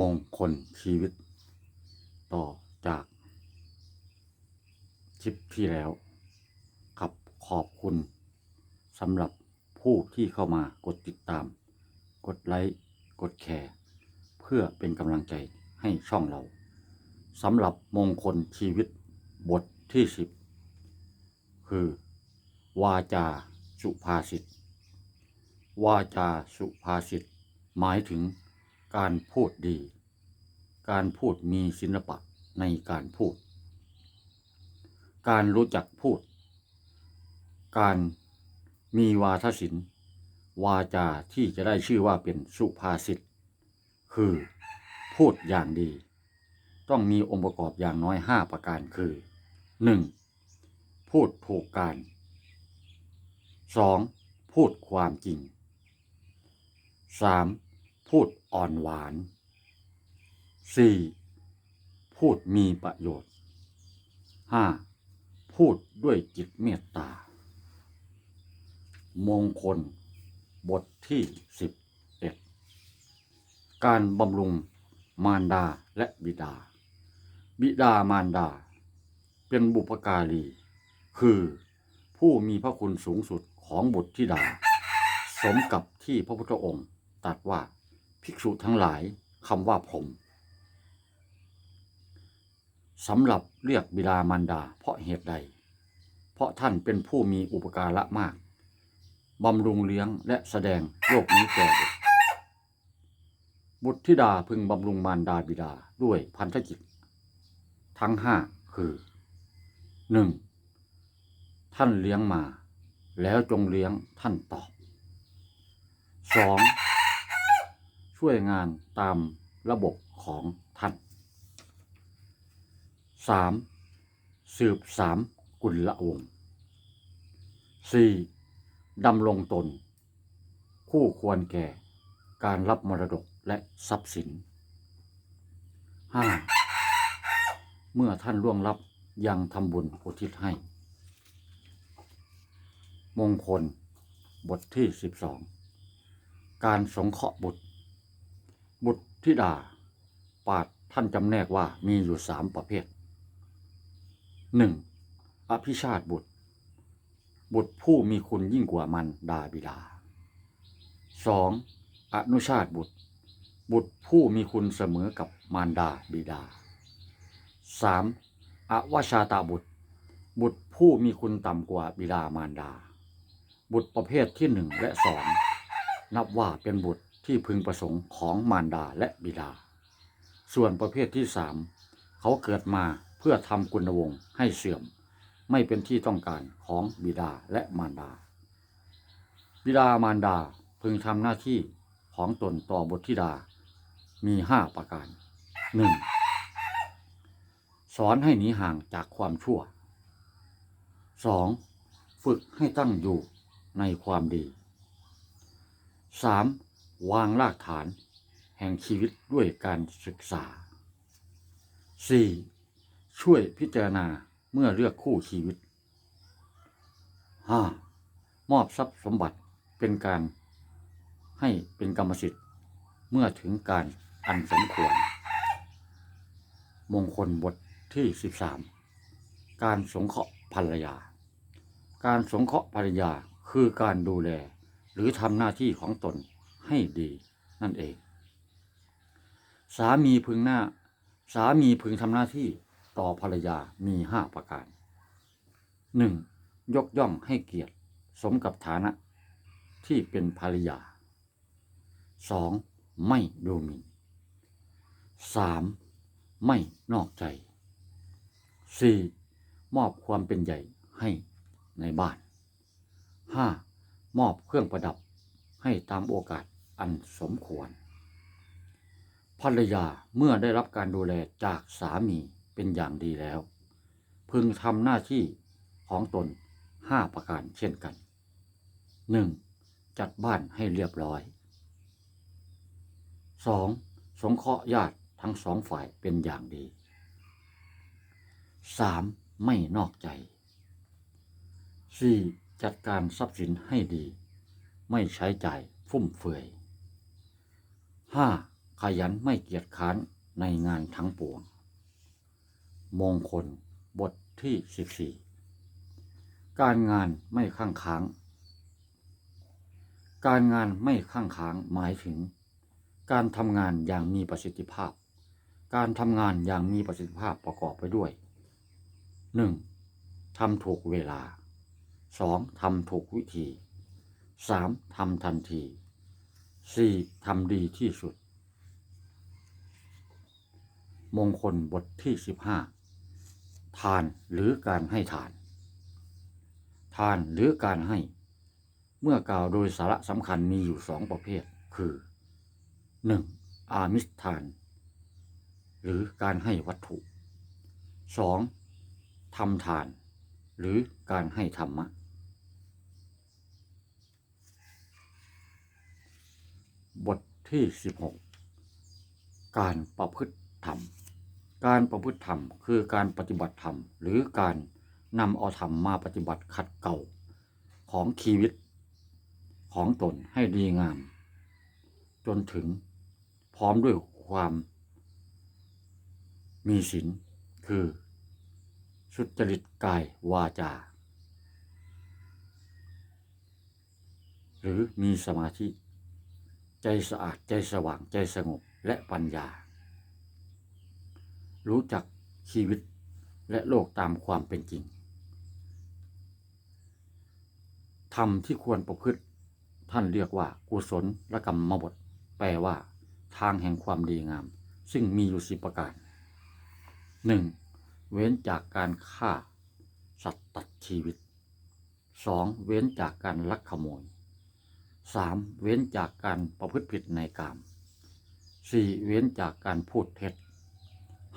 มงคลชีวิต ต่อจากคลิปที่แล้วครับขอบคุณสำหรับผู้ที่เข้ามากดติดตาม กดไลค์กดแชร์เพื่อเป็นกำลังใจให้ช่องเราสำหรับมงคลชีวิตบทที่สิบคือ วาจาสุภาษิต วาจาสุภาษิต หมายถึง การพูดดี การพูดมีศิลปะในการพูด การรู้จักพูด การมีวาทศิลป์ วาจาที่จะได้ชื่อว่าเป็นสุภาษิต คือพูดอย่างดี ต้องมีองค์ประกอบอย่างน้อยห้าประการคือ 1. พูดถูกการ 2. พูดความจริง 3. พูดอ่อนหวาน 4. พูดมีประโยชน์ 5. พูดด้วยจิตเมตตา มงคล บทที่ 11 การบำรุงมารดาและบิดา บิดามารดา เป็นบุพการี คือผู้มีพระคุณสูงสุดของบุตรธิดา สมกับที่พระพุทธองค์ตรัสว่า ภิกษุทั้งหลายคำว่าพรหมสำหรับเรียกบิดามารดาเพราะเหตุใด เพราะท่านเป็นผู้มีอุปการะมากบำรุงเลี้ยงและแสดงโลกนี้แก่บุตรบุตรธิดาพึงบำรุงมารดาบิดาด้วยพันธกิจ ทั้งห้าคือหนึ่งท่านเลี้ยงมา แล้วจงเลี้ยงท่านตอบสอง ช่วยงานตามระบบของท่านสามสืบสามกุลละวงศ์สี่ดำรงตน คู่ควรแก่การรับมรดกและทรัพย์สินห้าเมื่อท่านล่วงลับยังทำบุญอุทิศให้ มงคล บทที่สิบสองการสงเคราะห์บุตร บุตรธิดา ปาดท่านจำแนกว่ามีอยู่สามประเภทหนึ่งอภิชาติบุตร บุตรผู้มีคุณยิ่งกว่ามันดาบิดาสองอนุชาติบุตร บุตรผู้มีคุณเสมอกับมารดาบิดาสามอวชาตาบุตร บุตรผู้มีคุณต่ำกว่าบิดามารดา บุตรประเภทที่หนึ่งและสองนับว่าเป็นบุตร ที่พึงประสงค์ของมารดาและบิดา ส่วนประเภทที่สามเขาเกิดมาเพื่อทำกุณวงศ์ให้เสื่อม ไม่เป็นที่ต้องการของบิดาและมารดา บิดามารดาพึงทำหน้าที่ของตนต่อบุตรธิดา มีห้าประการหนึ่งสอนให้หนีห่างจากความชั่วสองฝึกให้ตั้งอยู่ในความดีสาม วางรากฐาน แห่งชีวิตด้วยการศึกษาสี่ช่วยพิจารณาเมื่อเลือกคู่ชีวิตห้ามอบทรัพย์สมบัติเป็นการให้เป็นกรรมสิทธิ์ เมื่อถึงการอันสมควร มงคลบทที่ 13 การสงเคราะห์ภรรยา การสงเคราะห์ภรรยาคือการดูแลหรือทำหน้าที่ของตน ให้ดีนั่นเอง สามีพึงหน้า สามีพึงทำหน้าที่ต่อภรรยามีห้าประการหนึ่งยกย่องให้เกียรติ สมกับฐานะที่เป็นภรรยาสองไม่ดูหมิ่นสามไม่นอกใจสี่มอบความเป็นใหญ่ให้ในบ้านห้ามอบเครื่องประดับให้ตามโอกาส อันสมควร ภรรยาเมื่อได้รับการดูแลจากสามีเป็นอย่างดีแล้ว พึงทำหน้าที่ของตนห้าประการเช่นกันหนึ่งจัดบ้านให้เรียบร้อยสองสงเคราะห์ญาติทั้งสองฝ่ายเป็นอย่างดีสามไม่นอกใจสี่จัดการทรัพย์สินให้ดี ไม่ใช้จ่ายฟุ่มเฟือย ห้าขยันไม่เกียจค้านในงานทั้งปวง มงคลบทที่สิบสี่การงานไม่ข้างค้าง การงานไม่ข้างค้างหมายถึง การทำงานอย่างมีประสิทธิภาพ การทำงานอย่างมีประสิทธิภาพประกอบไปด้วย 1. ทำถูกเวลา 2. ทำถูกวิธี 3. ทำทันที 4. ทำดีที่สุด มงคลบทที่15ทานหรือการให้ทาน ทานหรือการให้ เมื่อกล่าวโดยสาระสำคัญมีอยู่สองประเภท คือ 1. อามิสทาน หรือการให้วัตถุ 2. ทำทาน หรือการให้ธรรมะ บทที่ 16 การประพฤติธรรม การประพฤติธรรมคือการปฏิบัติธรรม หรือการนำเอาธรรมมาปฏิบัติขัดเกลาของชีวิตของตนให้ดีงาม จนถึงพร้อมด้วยความมีศีลคือสุจริตกายวาจา หรือมีสมาธิ ใจสะอาดใจสว่างใจสงบและปัญญา รู้จักชีวิตและโลกตามความเป็นจริงธรรมที่ควรประพฤติท่านเรียกว่ากุศลและกรรมบท แปลว่า ทางแห่งความดีงาม ซึ่งมีอยู่สิประการหนึ่งเว้นจากการฆ่าสัตว์ตัดชีวิตสองเว้นจากการลักขโมย สามเว้นจากการประพฤติผิดในกามสี่เว้นจากการพูดเท็จ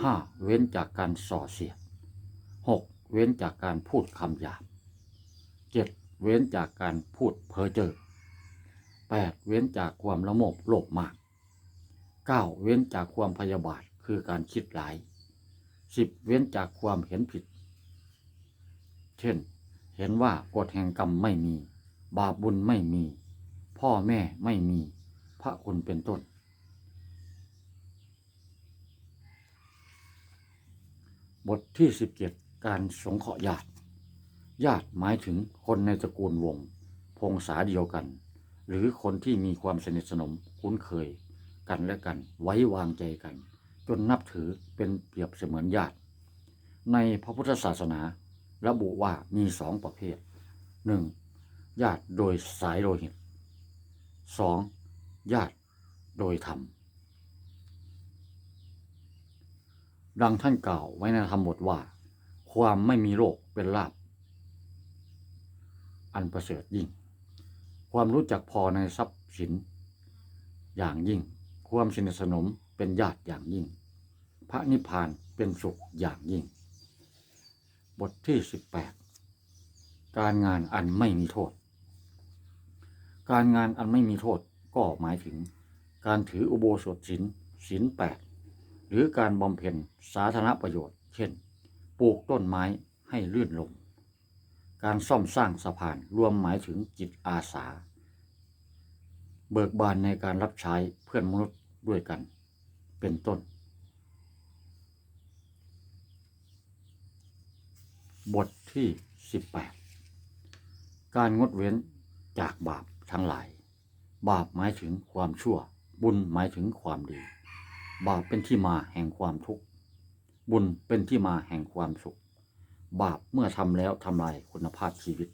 ห้าเว้นจากการส่อเสียดหกเว้นจากการพูดคำหยาบเจ็ดเว้นจากการพูดเพ้อเจ้อแปดเว้นจากความละโมบโลภมากเก้าเว้นจากความพยาบาทคือการคิดหลายสิบเว้นจากความเห็นผิด เช่น เห็นว่ากฎแห่งกรรมไม่มี บาปบุญไม่มี พ่อแม่ไม่มีพระคุณเป็นต้น บทที่17การสงเคราะห์ญาติ ญาติหมายถึงคนในตระกูลวง พงษาเดียวกัน หรือคนที่มีความสนิทสนมคุ้นเคยกันและกัน ไว้วางใจกัน จนนับถือเป็นเปรียบเสมือนญาติ ในพระพุทธศาสนา ระบุว่ามีสองประเภทหนึ่งญาติโดยสายโลหิต สองญาติโดยธรรม ดังท่านกล่าวไว้ในธรรมบทว่า ความไม่มีโรคเป็นลาบ อันประเสริฐยิ่ง ความรู้จักพอในทรัพย์สิน อย่างยิ่ง ความสนิทสนมเป็นญาติอย่างยิ่ง พระนิพพานเป็นสุขอย่างยิ่ง บทที่ 18 การงานอันไม่มีโทษ การงานอันไม่มีโทษก็หมายถึง การถืออุโบสถศีลศีลแปดหรือการบำเพ็ญสาธารณประโยชน์ เช่น ปลูกต้นไม้ให้ลื่นลม การซ่อมสร้างสะพานรวมหมายถึงจิตอาสา เบิกบานในการรับใช้เพื่อนมนุษย์ด้วยกัน เป็นต้น บทที่ 18 การงดเว้นจากบาป ทั้งหลาย บาปหมายถึงความชั่ว บุญหมายถึงความดี บาปเป็นที่มาแห่งความทุกข์ บุญเป็นที่มาแห่งความสุข บาปเมื่อทำแล้วทำลายคุณภาพชีวิต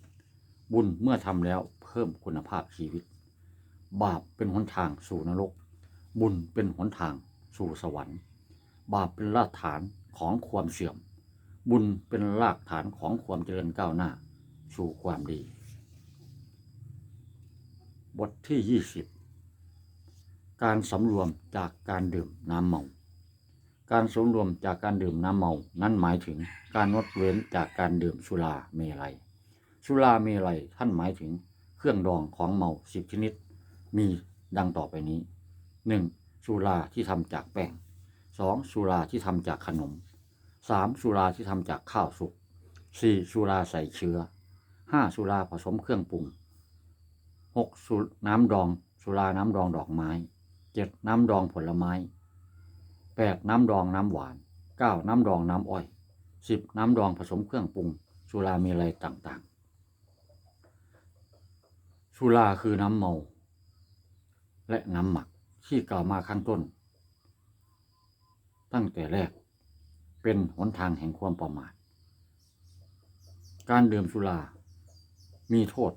บุญเมื่อทำแล้วเพิ่มคุณภาพชีวิต บาปเป็นหนทางสู่นรก บุญเป็นหนทางสู่สวรรค์ บาปเป็นรากฐานของความเสื่อม บุญเป็นรากฐานของความเจริญก้าวหน้า สู่ความดี บทที่ 20 การสำรวมจากการดื่มน้ำเมา การสำรวมจากการดื่มน้ำเมา นั้นหมายถึงการงดเว้นจากการดื่มสุราเมลัย สุราเมลัยท่านหมายถึงเครื่องดองของเมาสิบชนิด มีดังต่อไปนี้ 1. สุราที่ทำจากแป้ง 2. สุราที่ทำจากขนม 3. สุราที่ทำจากข้าวสุก 4. สุราใส่เชื้อ 5. สุราผสมเครื่องปรุง 6. สุน้ำดอง สุราน้ำดองดอกไม้เจ็ดน้ำดองผลไม้แปดน้ำดองน้ำหวานเก้าน้ำดองน้ำอ้อยสิบน้ำดองผสมเครื่องปรุง สุรามีอะไรต่างๆ สุราคือน้ำเมา และน้ำหมักที่กล่าวมาข้างต้น ตั้งแต่แรกเป็นหนทางแห่งความประมาท การดื่มสุรา มีโทษ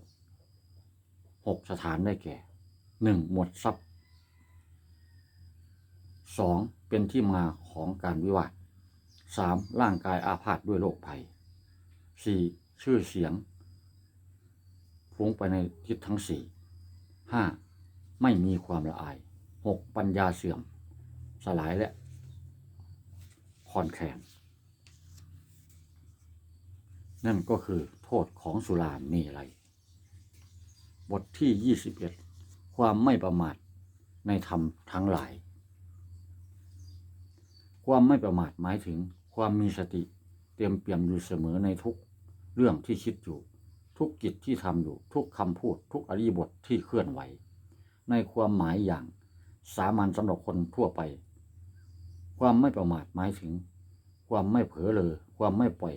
หกสถานได้แก่หนึ่งหมดทรัพย์สองเป็นที่มาของการวิวาทสามร่างกายอาพาธด้วยโรคภัยสี่ชื่อเสียงฟุ้งไปในทิศทั้งสี่ห้าไม่มีความละอายหกปัญญาเสื่อม สลายและคลอนแคลนนั่นก็คือโทษของสุรามีอะไร บทที่ 21 ความไม่ประมาทในธรรมทั้งหลาย ความไม่ประมาทหมายถึงความมีสติเตรียมเปี่ยมอยู่เสมอในทุกเรื่องที่คิดอยู่ ทุกกิจที่ทำอยู่ทุกคำพูด ทุกอริบทที่เคลื่อนไหว ในความหมายอย่างสามัญสำหรับคนทั่วไป ความไม่ประมาทหมายถึง ความไม่เผลอเลย ความไม่ปล่อย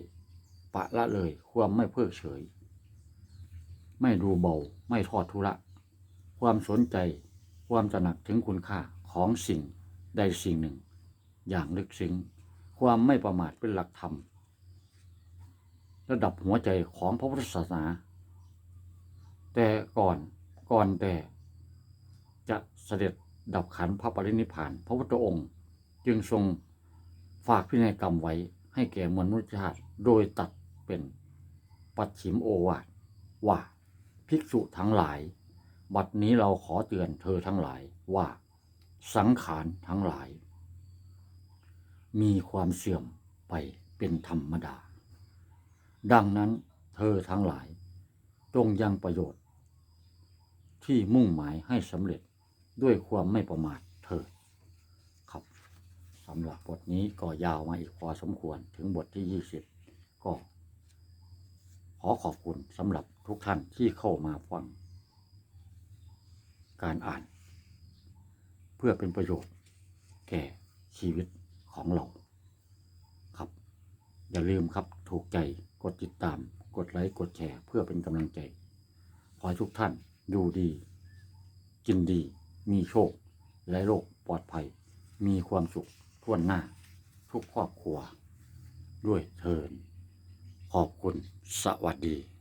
ปะละเลย ความไม่เพิกเฉย ไม่ดูเบา ไม่ทอดทุระ ความสนใจ ความตระหนักถึงคุณค่าของสิ่งใดสิ่งหนึ่ง อย่างลึกซึ้ง ความไม่ประมาทเป็นหลักธรรม ระดับหัวใจของพระพุทธศาสนา แต่ก่อนก่อนแต่จะเสด็จดับขันพระปรินิพาน พระพุทธองค์จึงทรงฝากพินัยกรรมไว้ให้แก่มวลมนุษยชาติโดยตัดเป็นปัจฉิมโอวาทว่า ภิกษุทั้งหลาย บัดนี้เราขอเตือนเธอทั้งหลายว่า สังขารทั้งหลาย มีความเสื่อมไปเป็นธรรมดา ดังนั้นเธอทั้งหลายจงยังประโยชน์ ที่มุ่งหมายให้สำเร็จด้วยความไม่ประมาทเถิดครับสำหรับบทนี้ก็ยาวมาอีกพอสมควรถึงบทที่ 20 ก็ขอขอบคุณสำหรับ ทุกท่านที่เข้ามาฟัง การอ่าน เพื่อเป็นประโยชน์ แก่ชีวิตของเรา ครับ อย่าลืมครับถูกใจกดติดตาม กดไลค์กดแชร์ เพื่อเป็นกำลังใจ ขอให้ทุกท่านอยู่ดี กินดี มีโชค และโรคปลอดภัย มีความสุขทั่วหน้า ทุกครอบครัว ด้วยเทินขอบคุณ สวัสดี